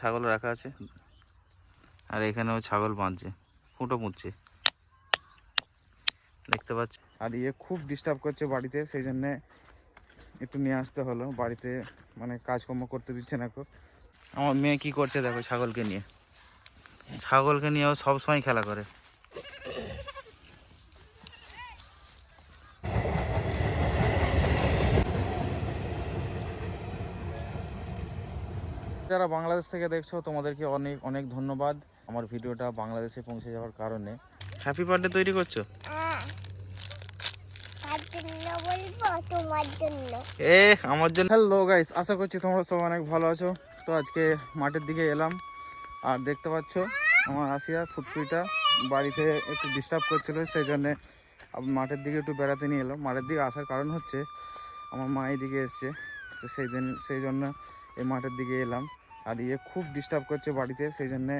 ছাগল রাখা আছে। আর এখানেও ছাগল বাঁধছে ফুটো পুঁতছে। দেখতে পাচ্ছি আর ইয়ে খুব ডিস্টার্ব করছে বাড়িতে সেই জন্যে একটু নিয়ে আসতে হলো। বাড়িতে মানে কাজকর্ম করতে দিচ্ছে না কো আমার মেয়ে কি করছে দেখো ছাগলকে নিয়ে। ছাগলকে নিয়েও সবসময় খেলা করে। যারা বাংলাদেশ থেকে দেখছ তোমাদেরকে অনেক অনেক ধন্যবাদ। আমার ভিডিওটা বাংলাদেশে পৌঁছে যাওয়ার কারণে। হ্যাপি বার্থডে তৈরি করছ? জন্য জন্য। এ আমার জন্য। হ্যালো গাইস আশা করছি তোমরা সব অনেক ভালো আছো। তো আজকে মাঠের দিকে এলাম। আর দেখতে পাচ্ছ আমার আসিয়া ফুটফুইটা বাড়িতে একটু ডিস্টার্ব করছিল সেই জন্যে মাঠের দিকে একটু বেড়াতে নিয়ে এলাম। মাঠের দিকে আসার কারণ হচ্ছে আমার মা এদিকে এসছে। তো সেই দিন সেই জন্য এই মাঠের দিকে এলাম। আর ইয়ে খুব ডিস্টার্ব করছে বাড়িতে সেই জন্যে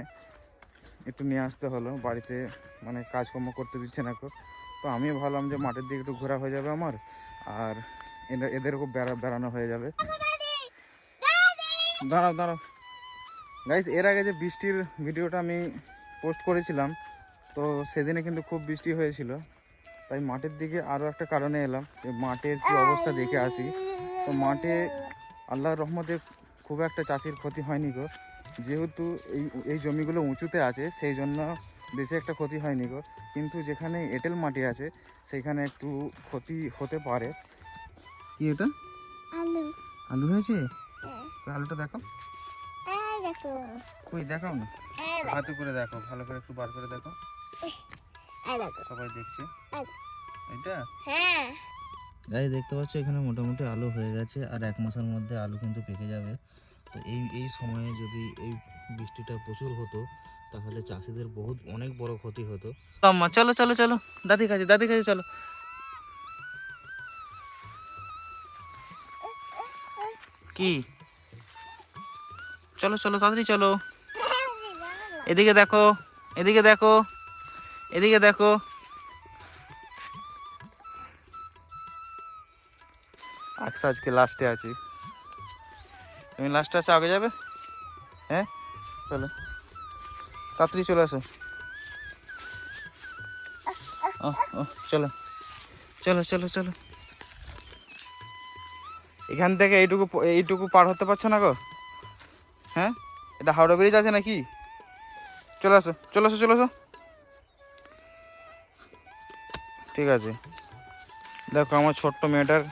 একটু নিয়ে আসতে হলো। বাড়িতে মানে কাজকর্ম করতে দিচ্ছে না তো আমিও ভাবলাম যে মাঠের দিকে একটু ঘোরা হয়ে যাবে আমার, আর এদের এদেরও বেড়া, বেড়ানো হয়ে যাবে। দাঁড়াও দাঁড়াও। গাইস এর আগে যে বৃষ্টির ভিডিওটা আমি পোস্ট করেছিলাম, তো সেদিনে কিন্তু খুব বৃষ্টি হয়েছিল। তাই মাঠের দিকে আরও একটা কারণে এলাম, যে মাঠের কী অবস্থা দেখে আসি। তো মাঠে আল্লাহর রহমতে খুব একটা চাষির ক্ষতি হয়নি গো। যেহেতু এই এই জমিগুলো উঁচুতে আছে সেই জন্য বেশি একটা ক্ষতি হয়নি গো। কিন্তু যেখানে এঁটেল মাটি আছে সেখানে একটু ক্ষতি হতে পারে। কি এটা? আলু। আলু হয়েছে? হ্যাঁ। আলুটা দেখো এই দেখো। কই দেখাও না? হাতে করে দেখো ভালো করে একটু বার করে দেখো। সবাই দেখছে। এটা হ্যাঁ। গাই দেখতে পাচ্ছ, এখানে মোটামুটি আলু হয়ে গেছে আর এক মাসের মধ্যে আলু কিন্তু পেকে যাবে। তো এই এই সময়ে যদি এই বৃষ্টিটা প্রচুর হতো, তাহলে চাষিদের বহুত, অনেক বড় ক্ষতি হতো। আম্মা, চলো চলো চলো। দাদি কাছে দাদি কাছে চলো। কি? চলো চলো, তাড়াতাড়ি চলো। এদিকে দেখো এদিকে দেখো এদিকে দেখো। আকসা আজকে লাস্টে আছি। তুমি লাস্টে আসে আগে যাবে? হ্যাঁ? চলো। তাড়াতাড়ি চলে আসো। চলো। চলো চলো চলো। এখান থেকে এইটুকু এইটুকু পার হতে পারছ না গো? হ্যাঁ? এটা হাওড়া ব্রিজ আছে নাকি? চলে আসো চলে আসো চলে আসো। ঠিক আছে। দেখো আমার ছোট্ট মেয়েটার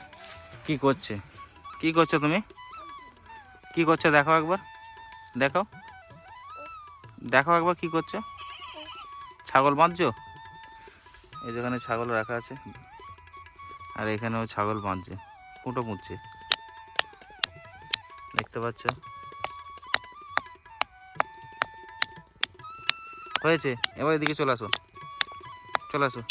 কি করছে? কি করছ তুমি? কি করছ দেখো একবার। দেখো দেখো একবার কি করছ? ছাগল বাঁধছো? এই যেখানে ছাগল রাখা আছে। আর এখানেও ছাগল বাঁধছে। ফুটো মুচ্ছে দেখতে পাচ্ছ? হয়েছে? এবার এদিকে চলে আসো। চলে আসো।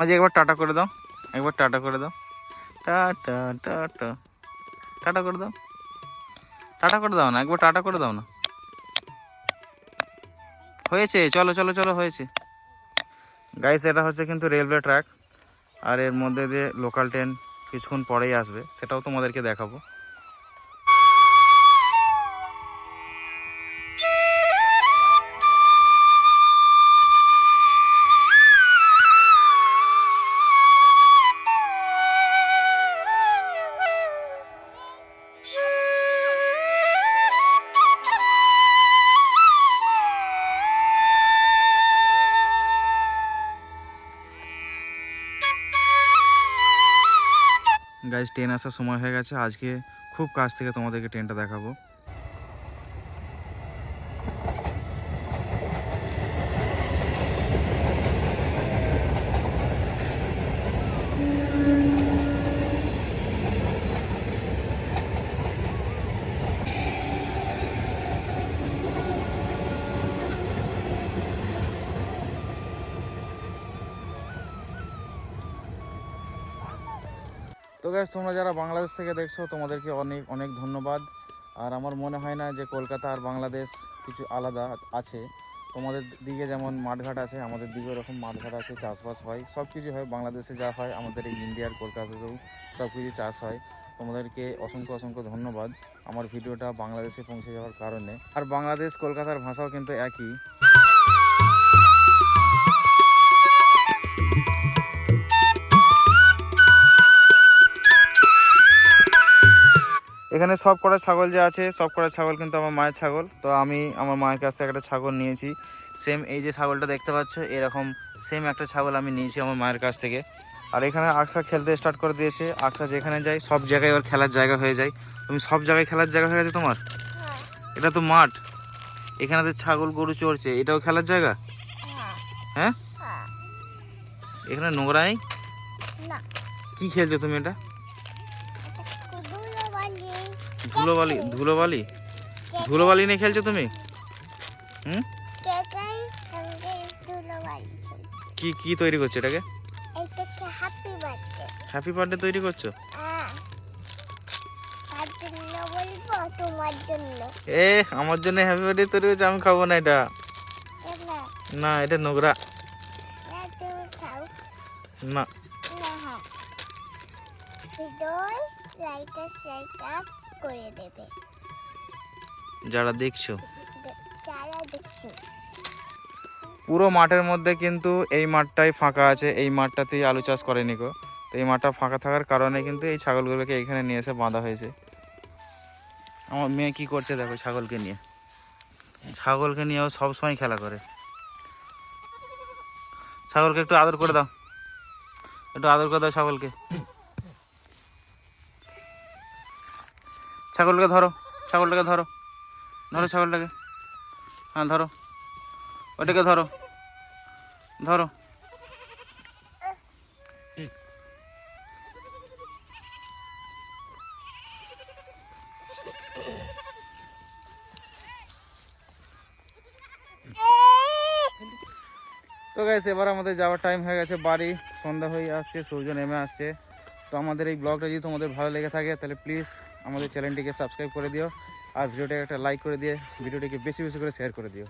আজ একবার টাটা করে দাও। একবার টাটা করে দাও। Tata tata. টাটা করে দাও। টাটা করে দাও না, একবার টাটা করে দাও না। হয়েছে, চলো চলো চলো, হয়েছে। গাইস এটা হচ্ছে কিন্তু রেলওয়ে ট্র্যাক আর এর মধ্যে দিয়ে লোকাল ট্রেন কিছুক্ষণ পরেই আসবে, সেটাও তোমাদেরকে দেখাবো। গাইজ ট্রেন আসার সময় হয়ে গেছে। আজকে খুব কাছ থেকে তোমাদেরকে ট্রেনটা দেখাবো। তো গ্যাস তোমরা যারা বাংলাদেশ থেকে দেখছ, তোমাদেরকে অনেক অনেক ধন্যবাদ। আর আমার মনে হয় না যে কলকাতা আর বাংলাদেশ কিছু আলাদা আছে। তোমাদের দিকে যেমন মাঠঘাট আছে, আমাদের দিকে এরকম মাঠঘাট আছে, চাষবাস হয়। সব কিছু হয়, বাংলাদেশে যা হয়, আমাদের এই ইন্ডিয়ার কলকাতাতেও সব কিছু চাষ হয়। তোমাদেরকে অসংখ্য অসংখ্য ধন্যবাদ আমার ভিডিওটা বাংলাদেশে পৌঁছে যাওয়ার কারণে। আর বাংলাদেশ কলকাতার ভাষাও কিন্তু একই। এখানে সব কটা ছাগল যে আছে সব কটা ছাগল কিন্তু আমার মায়ের ছাগল। তো আমি আমার মায়ের কাছ থেকে একটা ছাগল নিয়েছি। সেম এই যে ছাগলটা দেখতে পাচ্ছ এরকম সেম একটা ছাগল আমি নিয়েছি আমার মায়ের কাছ থেকে। আর এখানে আকসা খেলতে স্টার্ট করে দিয়েছে। আকসা যেখানে যায় সব জায়গায় ওর খেলার জায়গা হয়ে যায়। তুমি সব জায়গায় খেলার জায়গা হয়ে গেছে তোমার? হ্যাঁ। এটা তো মাঠ। এখানে তো ছাগল গরু চড়ছে। এটাও খেলার জায়গা? হ্যাঁ। হ্যাঁ? এখানে নোংরাই? কি খেলছো তুমি এটা? ধুলোবালি ধুলোবালি? ধুলোবালি নিয়ে খেলছো তুমি? হুম? কি কি তৈরি করছ এটাকে? হ্যাপি বার্থডে তৈরি করছ? হ্যাঁ। এ আমার জন্য হ্যাপি বার্থডে তৈরি করছে আমি খাব না এটা। না এটা নোংরা। না করে দেবে। যারা দেখছ। যারা দেখছি। পুরো মাঠের মধ্যে কিন্তু এই মাঠটাই ফাঁকা আছে। এই মাঠটাতেই আলু চাষ করেনি গো তো এই মাঠটা ফাঁকা থাকার কারণে কিন্তু এই ছাগলগুলোকে এখানে নিয়ে এসে বাঁধা হয়েছে। আমার মেয়ে কি করছে দেখো ছাগলকে নিয়ে। ছাগলকে নিয়েও সবসময় খেলা করে। ছাগলকে একটু আদর করে দাও। একটু আদর করে দাও ছাগলকে। ছাগলকে ধরো, ছাগলটাকে ধরো। ধরো ছাগলটাকে। হ্যাঁ ধরো। ওটাকে ধরো। ধরো। তো গাইস এবার আমাদের যাওয়ার টাইম হয়ে গেছে, বাড়ি। সন্ধ্যা হয়ে আসছে, সূর্য নেমে আসছে। তো আমাদের এই ব্লগটা যদি তোমাদের ভালো লেগে থাকে, তাহলে প্লিজ আমাদের চ্যানেলটিকে সাবস্ক্রাইব করে দিও। আর ভিডিওটাকে একটা লাইক করে দিয়ে, ভিডিওটিকে বেশি বেশি করে শেয়ার করে দিও।